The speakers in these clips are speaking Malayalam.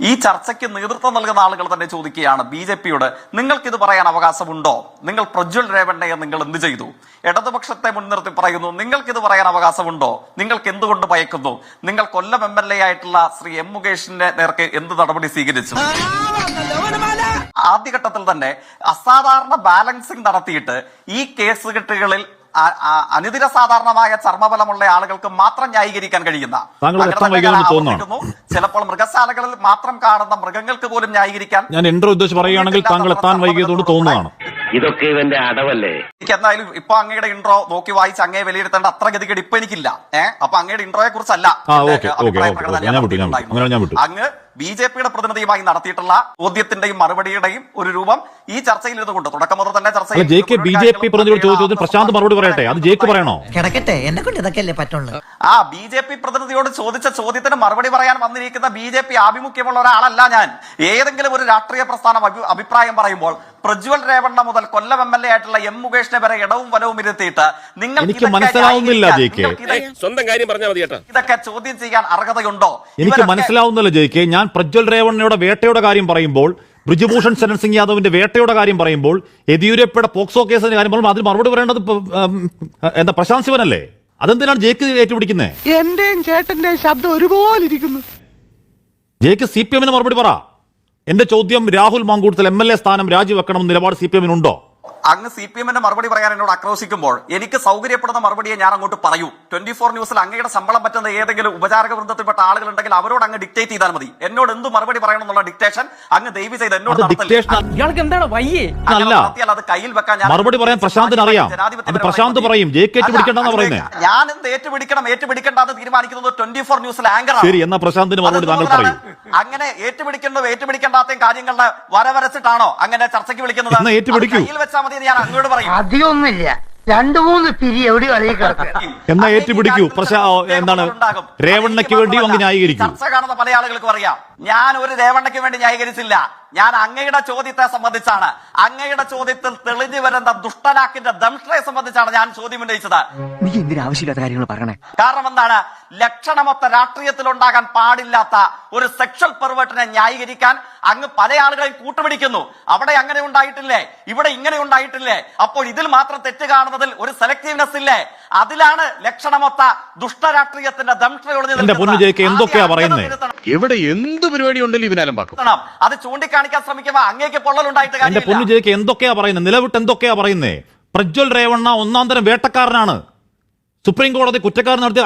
ഈ ചർച്ചയ്ക്ക് നേതൃത്വം നൽകുന്ന ആളുകൾ തന്നെ ചോദിക്കുകയാണ് ബി ജെ പിയോട് നിങ്ങൾക്ക് ഇത് പറയാൻ അവകാശമുണ്ടോ? നിങ്ങൾ പ്രജ്വൽ രേവണ്ണയെ നിങ്ങൾ എന്ത് ചെയ്തു? ഇടതുപക്ഷത്തെ മുൻനിർത്തി പറയുന്നു നിങ്ങൾക്ക് ഇത് പറയാൻ അവകാശമുണ്ടോ? നിങ്ങൾക്ക് എന്തുകൊണ്ട് ഭയക്കുന്നു? നിങ്ങൾ കൊല്ലം എം എൽ എ ആയിട്ടുള്ള ശ്രീ എം മുകേഷിന്റെ നേർക്ക് എന്ത് നടപടി സ്വീകരിച്ചു? ആദ്യഘട്ടത്തിൽ തന്നെ അസാധാരണ ബാലൻസിംഗ് നടത്തിയിട്ട് ഈ കേസ് കെട്ടുകളിൽ അനുദിന സാധാരണമായ ചർമ്മബലമുള്ള ആളുകൾക്ക് മാത്രം ന്യായീകരിക്കാൻ കഴിയുന്ന. ചിലപ്പോൾ മൃഗശാലകളിൽ മാത്രം കാണുന്ന മൃഗങ്ങൾക്ക് പോലും ന്യായീകരിക്കാൻ ഞാൻ എൻട്രോ ഉദ്ദേശിച്ച് പറയുകയാണെങ്കിൽ താങ്കൾ എത്താൻ വൈകിയതുകൊണ്ട് തോന്നുന്നതാണ് ഇതൊക്കെ ഇവന്റെ അടവല്ലേ? എനിക്ക് എന്തായാലും ഇപ്പൊ അങ്ങയുടെ ഇൻട്രോ നോക്കി വായിച്ച് അങ്ങയെ വിലയിരുത്തേണ്ട അത്ര ഗതികേട് ഇപ്പൊ എനിക്കില്ല. ഏഹ് അപ്പൊ അങ്ങയുടെ ഇൻട്രോയെ കുറിച്ചല്ല. അങ്ങ് ബി ജെ പിയുടെ പ്രതിനിധിയുമായി നടത്തിയിട്ടുള്ള ചോദ്യത്തിന്റെയും മറുപടിയുടെയും ഒരു രൂപം ഈ ചർച്ചയിൽ ഇരുന്നുകൊണ്ട് തുടക്കം മുതൽ തന്നെ ചർച്ച ചർച്ചയിൽ J K B J P പ്രതിനിധിയോട് ചോദിച്ചതിന് പ്രശാന്ത് മറുപടി പറയട്ടെ? അത് ജേക്ക് പറയണോ? കിടക്കട്ടെ എന്നെ കൊണ്ട് ഇതൊക്കെ അല്ലേ പറ്റുള്ളൂ? ആ ബി ജെ പി പ്രതിനിധിയോട് ചോദിച്ച ചോദ്യത്തിന് മറുപടി പറയാൻ വന്നിരിക്കുന്ന ബി ജെ പി ആഭിമുഖ്യമുള്ള ഒരാളല്ല ഞാൻ. ഏതെങ്കിലും ഒരു രാഷ്ട്രീയ പ്രസ്ഥാനം അഭിപ്രായം പറയുമ്പോൾ പ്രജ്വൽ രേവണ്ണ മുതൽ കൊല്ലം എം എൽ എ ആയിട്ടുള്ള എം മുകേഷിനെ വരെ ഇടവും വലവും ഇരുത്തിയിട്ട് നിങ്ങൾ എനിക്ക് ഇതൊക്കെ മനസ്സിലാവുന്നില്ല, ജെ കെ. സ്വന്തം കാര്യം പറഞ്ഞാൽ മതി ചേട്ടാ ഇതൊക്കെ ചോദ്യം ചെയ്യാൻ അർഹതയുണ്ടോ? എനിക്ക് മനസ്സിലാവുന്നില്ല ജയിക്കെ ഞാൻ പ്രജ്വൽ രേവണ്ണയുടെ വേട്ടയുടെ കാര്യം പറയുമ്പോൾ ബ്രിജുഭൂഷൺ ശരൺ സിംഗ് യാദവിന്റെ വേട്ടയുടെ കാര്യം പറയുമ്പോൾ യെദ്യൂരപ്പയുടെ പോക്സോ കേസിന്റെ കാര്യം പറയുമ്പോൾ അതിന് മറുപടി പറയേണ്ടത് എന്താ പ്രശാന്ത് ശിവനല്ലേ? അതെന്തിനാണ് ജേക്ക് ഏറ്റുപിടിക്കുന്നത് എന്റെയും ചേട്ടന്റെയും ശബ്ദം ഒരുപോലെ ഇരിക്കുന്നു ജേക്ക് സി പി എമ്മിന് മറുപടി പറ. എന്റെ ചോദ്യം Rahul Mamkootathil M L A സ്ഥാനം രാജിവെക്കണം നിലപാട് സി പി എമ്മിനുണ്ടോ? അങ്ങ് സി പി എമ്മിന്റെ മറുപടി പറയാൻ എന്നോട് ആക്രോശിക്കുമ്പോൾ എനിക്ക് സൗകര്യപ്പെടുന്ന മറുപടിയെ ഞാൻ അങ്ങോട്ട് പറയൂ. ട്വന്റി ഫോർ ന്യൂസിൽ അങ്ങയുടെ ശമ്പളം പറ്റുന്ന ഏതെങ്കിലും ഉപചാരക വൃന്ദത്തിൽപ്പെട്ട ആളുകൾ ഉണ്ടെങ്കിൽ അവരോട് അങ്ങ് ഡിക്റ്റേറ്റ് ചെയ്താൽ മതി. എന്നോട് എന്ത് മറുപടി പറയണം എന്നുള്ള ഡിക്റ്റേഷൻ അങ്ങ് ദയവ് ചെയ്ത് എന്നോട് അത്. നടത്തിയാൽ കയ്യിൽ വെക്കാൻ ഞാൻ മറുപടി പറയാൻ പ്രശാന്തിന് അറിയാം. പ്രശാന്ത് പറയും. ഞാൻ എന്ത് ഏറ്റുപിടിക്കണം ഏറ്റുപിടിക്കേണ്ടത് എന്ന് തീരുമാനിക്കുന്നത് ട്വന്റി ഫോർ ന്യൂസിൽ ആങ്കർ ശരി എന്നാ പ്രശാന്തിന് മറുപടി താങ്കൾ പറയൂ. അങ്ങനെ ഏറ്റുപിടിക്കുന്നതും ഏറ്റുപിടിക്കേണ്ടാത്ത കാര്യങ്ങളുടെ വരവരച്ചിട്ടാണോ അങ്ങനെ ചർച്ചയ്ക്ക് വിളിക്കുന്നത്? കയ്യിൽ വെച്ചാൽ മതി ഞാൻ അങ്ങോട്ട് പറയും. അധികമൊന്നുമില്ല. രണ്ടു മൂന്ന് പിരി എവിടെ എന്നാ ഏറ്റുപിടിക്കൂ. എന്താണ്? രേവണ്ണയ്ക്ക് വേണ്ടി അങ്ങ് ന്യായീകരിക്കൂ. ചർച്ച കാണുന്ന പല ആളുകൾക്കും അറിയാം. ഞാൻ ഒരു രേവണ്ണയ്ക്ക് വേണ്ടി ന്യായീകരിച്ചില്ല. ഞാൻ അങ്ങയുടെ ചോദ്യത്തെ സംബന്ധിച്ചാണ്. അങ്ങയുടെ ചോദ്യത്തിൽ തെളിഞ്ഞു വരുന്ന ദുഷ്ടനാക്കിന്റെ ദംഷ്ടയെ സംബന്ധിച്ചാണ് ഞാൻ ചോദ്യം ഉന്നയിച്ചത്. നീ എന്തിനാ ആവശ്യമില്ലാത്ത കാര്യങ്ങൾ പറയണേ? കാരണം എന്താണ്? ലക്ഷണമൊത്ത രാഷ്ട്രീയത്തിൽ ഉണ്ടാകാൻ പാടില്ലാത്ത ഒരു സെക്ഷൽ പെർവേട്ടിനെ ന്യായീകരിക്കാൻ അങ്ങ് പല ആളുകളെയും കൂട്ടുപിടിക്കുന്നു. അവിടെ അങ്ങനെ ഉണ്ടായിട്ടില്ലേ? ഇവിടെ ഇങ്ങനെ ഉണ്ടായിട്ടില്ലേ? അപ്പോൾ ഇതിൽ മാത്രം തെറ്റ് കാണുന്നതിൽ ഒരു സെലക്ടീവ്നെസ് ഇല്ലേ? അതിലാണ് ലക്ഷണമൊത്ത ദുഷ്ടരാഷ്ട്രീയത്തിന്റെ എന്റെ പൊന്നു എന്തൊക്കെയാ പറയുന്നത് എവിടെ എന്ത് പരിപാടി ഉണ്ടെങ്കിലും ഇവനാലും അത് ചൂണ്ടിക്കാണിക്കാൻ ശ്രമിക്കുമ്പോ അങ്ങേക്ക് പൊള്ളലുണ്ടായിട്ട് എന്റെ പൊന്നു ജയിക്ക് എന്തൊക്കെയാ പറയുന്നത് നിലവിട്ട് എന്തൊക്കെയാ പറയുന്നേ? പ്രജ്വൽ രേവണ്ണ ഒന്നാം തരം വേട്ടക്കാരനാണ്. സുപ്രീം കോടതി കുറ്റക്കാരൻ നടത്തിയ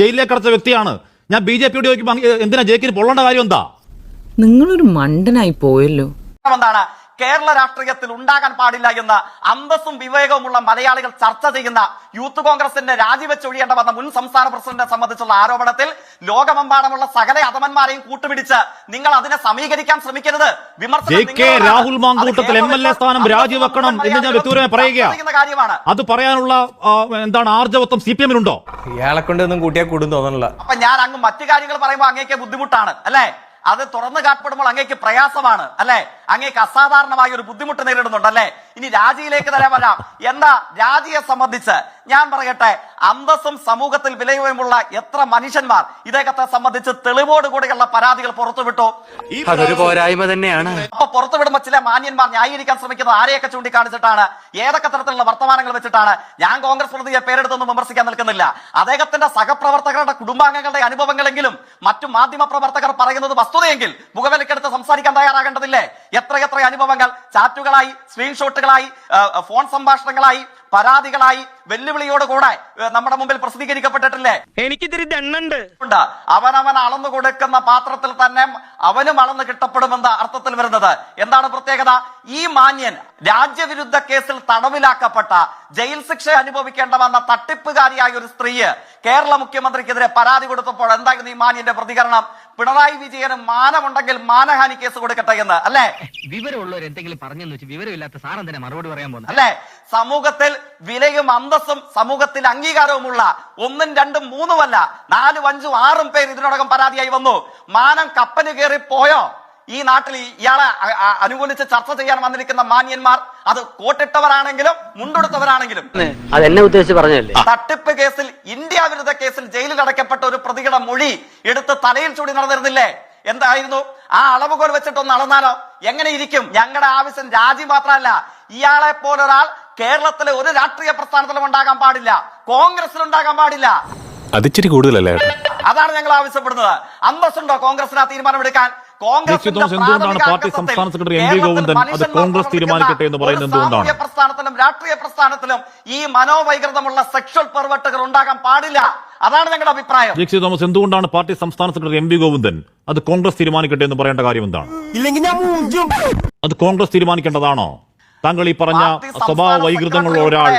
ജയിലിലേക്ക് അടച്ച വ്യക്തിയാണ്. ഞാൻ ബി ജെ പിയോട് ചോദിക്കുമ്പോൾ എന്തിനാ ജയിക്കിന് പൊള്ളേണ്ട കാര്യം എന്താ? നിങ്ങളൊരു മണ്ടനായി പോയല്ലോ. എന്താണ്? കേരള രാഷ്ട്രീയത്തിൽ ഉണ്ടാകാൻ പാടില്ല എന്ന് അന്തസ്സും വിവേകവുമുള്ള മലയാളികൾ ചർച്ച ചെയ്യുന്ന യൂത്ത് കോൺഗ്രസിന്റെ രാജിവെച്ചൊഴിയേണ്ട വന്ന മുൻ സംസ്ഥാന പ്രസിഡന്റിനെ സംബന്ധിച്ചുള്ള ആരോപണത്തിൽ ലോകമെമ്പാടുമുള്ള സകല അധമന്മാരെയും കൂട്ടുപിടിച്ച് നിങ്ങൾ അതിനെ സമീകരിക്കാൻ ശ്രമിക്കരുത്. വിമർശനം Rahul Mamkootathil M L A സ്ഥാനം രാജിവെക്കണം എന്ന് ഞാൻ വ്യക്തിപരമായി കാര്യമാണ്. അത് പറയാനുള്ള എന്താണ് ആർജവത്വം സി പി എമ്മിലുണ്ടോ ഇയാളെ കൊണ്ട് ഒന്നും കൂട്ടിയാ കൂടും തോന്നണില്ല. അപ്പൊ ഞാൻ അങ്ങ് മറ്റു കാര്യങ്ങൾ പറയുമ്പോൾ അങ്ങേക്ക് ബുദ്ധിമുട്ടാണ് അല്ലെ? അത് തുറന്നു കാട്ടപ്പെടുമ്പോൾ അങ്ങേക്ക് പ്രയാസമാണ് അല്ലെ? അങ്ങേക്ക് അസാധാരണമായ ഒരു ബുദ്ധിമുട്ട് നേരിടുന്നുണ്ട് അല്ലെ? ഇനി രാജിയിലേക്ക് തന്നെ വരാം. എന്താ? രാജിയെ സംബന്ധിച്ച് ഞാൻ പറയട്ടെ അന്തസ്സും സമൂഹത്തിൽ വിലയുമുള്ള എത്ര മനുഷ്യന്മാർ ഇദ്ദേഹത്തെ സംബന്ധിച്ച് തെളിവോടുകൂടിയുള്ള പരാതികൾ പുറത്തുവിട്ടു. അതൊരു പോരായ്മ തന്നെയാണ്. അപ്പൊ പുറത്തുവിടുമ്പോ ചില മാന്യന്മാർ ന്യായീകരിക്കാൻ ശ്രമിക്കുന്നത് ആരെയൊക്കെ ചൂണ്ടിക്കാണിച്ചിട്ടാണ്? ഏതൊക്കെ തരത്തിലുള്ള വർത്തമാനങ്ങൾ വെച്ചിട്ടാണ്? ഞാൻ കോൺഗ്രസ് പ്രതിയെ പേരെടുത്തൊന്നും വിമർശിക്കാൻ നിൽക്കുന്നില്ല. അദ്ദേഹത്തിന്റെ സഹപ്രവർത്തകരുടെ കുടുംബാംഗങ്ങളുടെ അനുഭവങ്ങളെങ്കിലും മറ്റു മാധ്യമ പ്രവർത്തകർ പറയുന്നത് വസ്തുതയെങ്കിൽ മുഖവിലക്കെടുത്ത് സംസാരിക്കാൻ തയ്യാറാകേണ്ടതില്ലേ? എത്രയെത്ര അനുഭവങ്ങൾ ചാറ്റുകളായി സ്ക്രീൻഷോട്ടുകളായി ഫോൺ സംഭാഷണങ്ങളായി പരാതികളായി വെല്ലുവിളിയോട് കൂടെ നമ്മുടെ മുമ്പിൽ പ്രസിദ്ധീകരിക്കപ്പെട്ടിട്ടില്ലേ? എനിക്കിതിരി ദണ്ണുണ്ട്. ഉണ്ട്. അവനവൻ അളന്നു കൊടുക്കുന്ന പാത്രത്തിൽ തന്നെ അവനും അളന്ന് കിട്ടപ്പെടുമെന്ന അർത്ഥത്തിൽ വരുന്നത്. എന്താണ് പ്രത്യേകത? ഈ മാന്യൻ രാജ്യവിരുദ്ധ കേസിൽ തടവിലാക്കപ്പെട്ട ജയിൽ ശിക്ഷ അനുഭവിക്കേണ്ട വന്ന തട്ടിപ്പുകാരിയായ ഒരു സ്ത്രീയെ കേരള മുഖ്യമന്ത്രിക്കെതിരെ പരാതി കൊടുത്തപ്പോൾ എന്തായിരുന്നു ഈ മാന്യന്റെ പ്രതികരണം? പിണറായി വിജയന് മാനമുണ്ടെങ്കിൽ മാനഹാനി കേസ് കൊടുക്കട്ടെ എന്ന് അല്ലേ? വിവരമുള്ളവർ എന്തെങ്കിലും പറഞ്ഞെന്ന് വെച്ച് വിവരമില്ലാത്ത സാറൻ തന്നെ മറുപടി പറയാൻ പോകുന്നത്? അല്ലേ? സമൂഹത്തിൽ വിലയും അന്തസ്സും സമൂഹത്തിൽ അംഗീകാരവുമുള്ള ഒന്നും രണ്ടും മൂന്നുമല്ല നാലും അഞ്ചും ആറും പേര് ഇതിനോടകം പരാതിയായി വന്നു. മാനം കപ്പന് കയറി പോയോ ഈ നാട്ടിൽ ഇയാളെ അനുകൂലിച്ച് ചർച്ച ചെയ്യാൻ വന്നിരിക്കുന്ന മാന്യന്മാർ അത് കോട്ടിട്ടവരാണെങ്കിലും മുണ്ടെടുത്തവരാണെങ്കിലും അതെന്നെ ഉദ്ദേശിച്ച് പറഞ്ഞല്ലേ തട്ടിപ്പ് കേസിൽ ഇന്ത്യ വിരുദ്ധ കേസിൽ ജയിലിൽ അടയ്ക്കപ്പെട്ട ഒരു പ്രതിയുടെ മൊഴി എടുത്ത് തലയിൽ ചൂടി നടന്നിരുന്നില്ലേ? എന്തായിരുന്നു? ആ അളവുകോൽ വെച്ചിട്ടൊന്ന് അളന്നാലോ? എങ്ങനെ ഇരിക്കും? ഞങ്ങളുടെ ആവശ്യം രാജി മാത്രമല്ല ഇയാളെ പോലൊരാൾ കേരളത്തിലെ ഒരു രാഷ്ട്രീയ പ്രസ്ഥാനത്തിലും ഉണ്ടാകാൻ പാടില്ല കോൺഗ്രസിൽ ഉണ്ടാകാൻ പാടില്ല. അതിച്ചിരി കൂടുതലല്ലേ? അതാണ് ഞങ്ങൾ ആവശ്യപ്പെടുന്നത്. അന്തസ്സുണ്ടോ കോൺഗ്രസിന് ആ തീരുമാനമെടുക്കാൻ? തോമസ് എന്തുകൊണ്ടാണ് പാർട്ടി സംസ്ഥാന സെക്രട്ടറി എം വി ഗോവിന്ദൻ അത് കോൺഗ്രസ് തീരുമാനിക്കട്ടെ എന്ന് പറയുന്നത് എന്തുകൊണ്ടാണ്? പ്രസ്ഥാനത്തിലും രാഷ്ട്രീയ പ്രസ്ഥാനത്തിലും ഈ മനോവൈകൃതമുള്ള സെക്ഷൽ പെർവെട്ടുകൾ ഉണ്ടാകാൻ പാടില്ല അതാണ് ഞങ്ങളുടെ അഭിപ്രായം ജെ.സി. തോമസ് എന്തുകൊണ്ടാണ് പാർട്ടി സംസ്ഥാന സെക്രട്ടറി എം വി ഗോവിന്ദൻ അത് കോൺഗ്രസ് തീരുമാനിക്കട്ടെ എന്ന് പറയേണ്ട കാര്യം എന്താണ് അത് കോൺഗ്രസ് തീരുമാനിക്കേണ്ടതാണോ താങ്കൾ ഈ പറഞ്ഞ സ്വഭാവ വൈകൃതങ്ങളുള്ള ഒരാൾ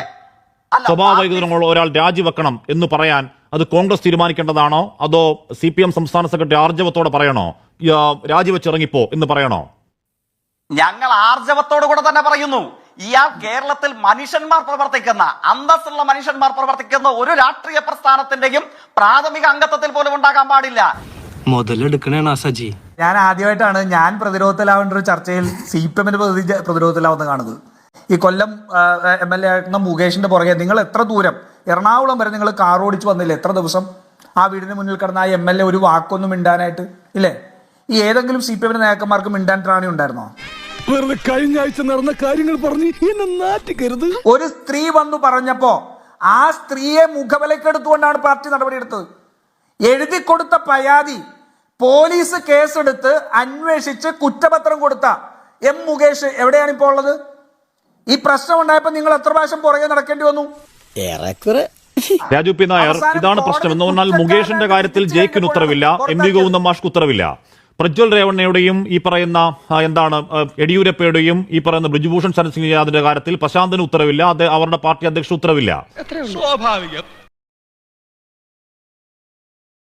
സ്വഭാവ വൈകൃതങ്ങളുള്ള ഒരാൾ രാജിവെക്കണം എന്ന് പറയാൻ അത് കോൺഗ്രസ് തീരുമാനിക്കേണ്ടതാണോ? അതോ സി പി എം സംസ്ഥാന സെക്രട്ടറി ആർജവത്തോടെ പറയണോ? രാജിവെച്ചിറങ്ങിപ്പോ എന്ന് പറയണോ? ഞങ്ങൾ ആർജവത്തോടു കൂടെ തന്നെ പറയുന്നു. ഇയാൾ കേരളത്തിൽ മനുഷ്യന്മാർ പ്രവർത്തിക്കുന്ന അന്തസ്സുള്ള മനുഷ്യന്മാർ പ്രവർത്തിക്കുന്ന ഒരു രാഷ്ട്രീയ പ്രസ്ഥാനത്തിന്റെയും പ്രാഥമിക അംഗത്വത്തിൽ പോലും ഉണ്ടാകാൻ പാടില്ല. മുതലെടുക്കണേ സജി ഞാൻ ആദ്യമായിട്ടാണ് ഞാൻ പ്രതിരോധത്തിലാവേണ്ട ഒരു ചർച്ചയിൽ സി പി എമ്മിന് പ്രതിരോധത്തിലാവുന്ന കാണുന്നത്. ഈ കൊല്ലം എം എൽ എ ആയിരുന്ന മുകേഷിന്റെ പുറകെ നിങ്ങൾ എത്ര ദൂരം എറണാകുളം വരെ നിങ്ങൾ കാർ ഓടിച്ച് വന്നില്ലേ? എത്ര ദിവസം? ആ വീടിന് മുന്നിൽ കിടന്ന ആ എം എൽ എ ഒരു വാക്കൊന്നും മിണ്ടാനായിട്ട് ഇല്ലേ? ഈ ഏതെങ്കിലും സി പി എമ്മിന്റെ നേതാക്കന്മാർക്ക് മിണ്ടാൻ ത്രാണി ഉണ്ടായിരുന്നോ? വെറുതെ കഴിഞ്ഞ ആഴ്ച നടന്ന കാര്യങ്ങൾ പറഞ്ഞ് എന്നെ നാട്ടിക്കരുത് ഒരു സ്ത്രീ വന്നു പറഞ്ഞപ്പോ ആ സ്ത്രീയെ മുഖവിലക്കെടുത്തുകൊണ്ടാണ് പാർട്ടി നടപടി എടുത്തത് എഴുതി കൊടുത്ത പരാതി പോലീസ് കേസെടുത്ത് അന്വേഷിച്ച് കുറ്റപത്രം കൊടുത്ത എം മുകേഷ് എവിടെയാണ് ഇപ്പോൾ ഉള്ളത്? ഈ പ്രശ്നം ഉണ്ടായപ്പോ നിങ്ങൾ എത്ര പ്രാവശ്യം പുറകെ നടക്കേണ്ടി വന്നു? ഏറെക്കുറെ. രാജു പി. നായർ ഇതാണ് പ്രശ്നം. എന്ന് പറഞ്ഞാൽ മുകേഷിന്റെ കാര്യത്തിൽ ജയ്ക്കിന് ഉത്തരവില്ല എം വി ഗോവിന്ദമാഷ്ക്ക് മാഷ്ക്ക് ഉത്തരവില്ല. പ്രജ്വൽ രേവണ്ണയുടെയും ഈ പറയുന്ന എന്താണ് യെഡിയൂരപ്പയുടെയും ഈ പറയുന്ന ബ്രിജുഭൂഷൺ സിംഗ് യാദവിന്റെ കാര്യത്തിൽ പ്രശാന്തിന് ഉത്തരവില്ല അത് അവരുടെ പാർട്ടി അധ്യക്ഷ ഉത്തരവില്ല. സ്വാഭാവികം.